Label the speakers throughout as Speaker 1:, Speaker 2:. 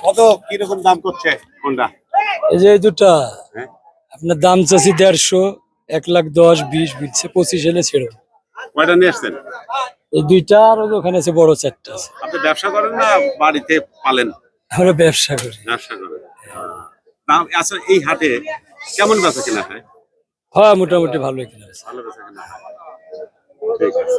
Speaker 1: কত কীরকম দাম করছে কোনটা?
Speaker 2: এই যে দুটা
Speaker 1: হ্যাঁ।
Speaker 2: আপনার দাম চাচ্ছি দেড়শো এক লাখ দশ বিশ বিলছে পঁচিশ হলে ছেড়ো
Speaker 1: কয়টা নিয়ে আসছেন?
Speaker 2: এই দুইটা আর ওখানে আছে বড় চারটা আছে।
Speaker 1: আপনি ব্যবসা করেন না বাড়িতে পালেন?
Speaker 2: আমরা ব্যবসা করি।
Speaker 1: ব্যবসা করেন। দাম আচ্ছা এই হাটে কেমন বেচা কেনা হয়?
Speaker 2: হয় মোটামুটি ভালোই কিনা আছে
Speaker 1: ভালো বেচা কেনা হয়। ঠিক আছে।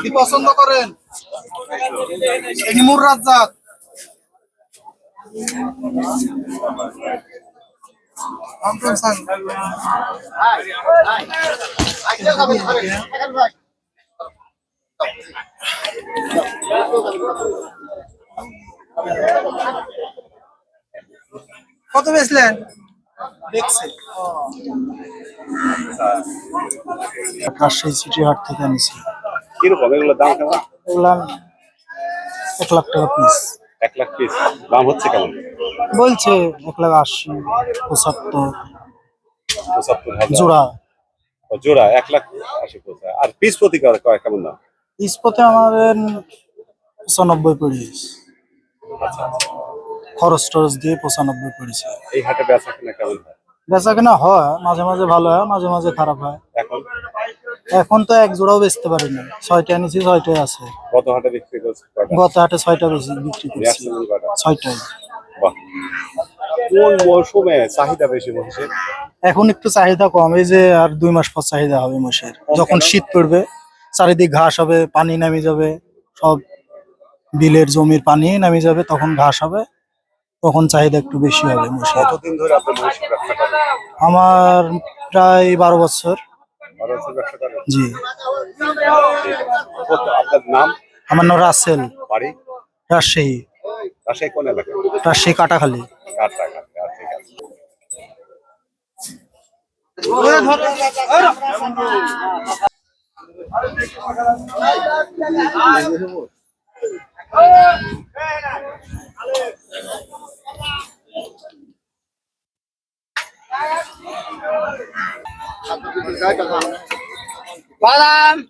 Speaker 3: কি পছন্দ করেন? হিমুর রাজ্জাক। সাং কত বেচলেন? রাজশাহী সিটি হাট থেকে আনিছি।
Speaker 1: কীরকম? এগুলো দাম কেমন?
Speaker 3: এগুলা এক লাখ টাকা পিস
Speaker 1: এক লাখ পিস দাম হচ্ছে কেমন?
Speaker 3: বলছে এক লাখ আশি পঁচাত্তর।
Speaker 1: পঁচাত্তর
Speaker 3: জোড়া।
Speaker 1: জোড়া এক লাখ আশি আর পিস প্রতি কেমন দাম?
Speaker 3: ইস্পতে আমাদের পঁচানব্বই পড়িয়েছে খরচ টরচ দিয়ে পঁচানব্বই পড়েছে।
Speaker 1: এই হাটে বেচা কেনা কেমন হয়?
Speaker 3: বেচা কেনা হয় মাঝে মাঝে ভালো হয় মাঝে মাঝে খারাপ হয়।
Speaker 1: এখন?
Speaker 3: এখন তো এক জোড়াও বেচতে পারি না ছয়টা নিয়েছি ছয়টাই আছে।
Speaker 1: কত হাটে বিক্রি করছে
Speaker 3: গত হাটে ছয়টা বেশি বিক্রি করছি। ছয়টাই।
Speaker 1: কোন মৌসুমে চাহিদা বেশি মহিষের?
Speaker 3: এখন একটু চাহিদা কম এই যে আর দুই মাস পর চাহিদা হবে মোষের যখন শীত পড়বে চারিদিক ঘাস হবে পানি নামে যাবে সব বিলের জমির পানি নামে যাবে তখন ঘাস হবে তখন চাহিদা একটু বেশি হবে মোষের
Speaker 1: কতদিন ধরে আপনি মহিষের ব্যবসা করেন?
Speaker 3: আমার প্রায় বারো বছর।
Speaker 1: বারো বছর ব্যবসা করেন?
Speaker 3: জি।
Speaker 1: আপনার নাম?
Speaker 3: আমার নাম রাসেল।
Speaker 1: বাড়ি?
Speaker 3: রাজশাহী।
Speaker 1: রাজশাহী কোন এলাকা
Speaker 3: রাজশাহী কাটাখালী।
Speaker 1: ঠিক আছে।
Speaker 4: 二、三、四、五、六、七、八，来！晚上。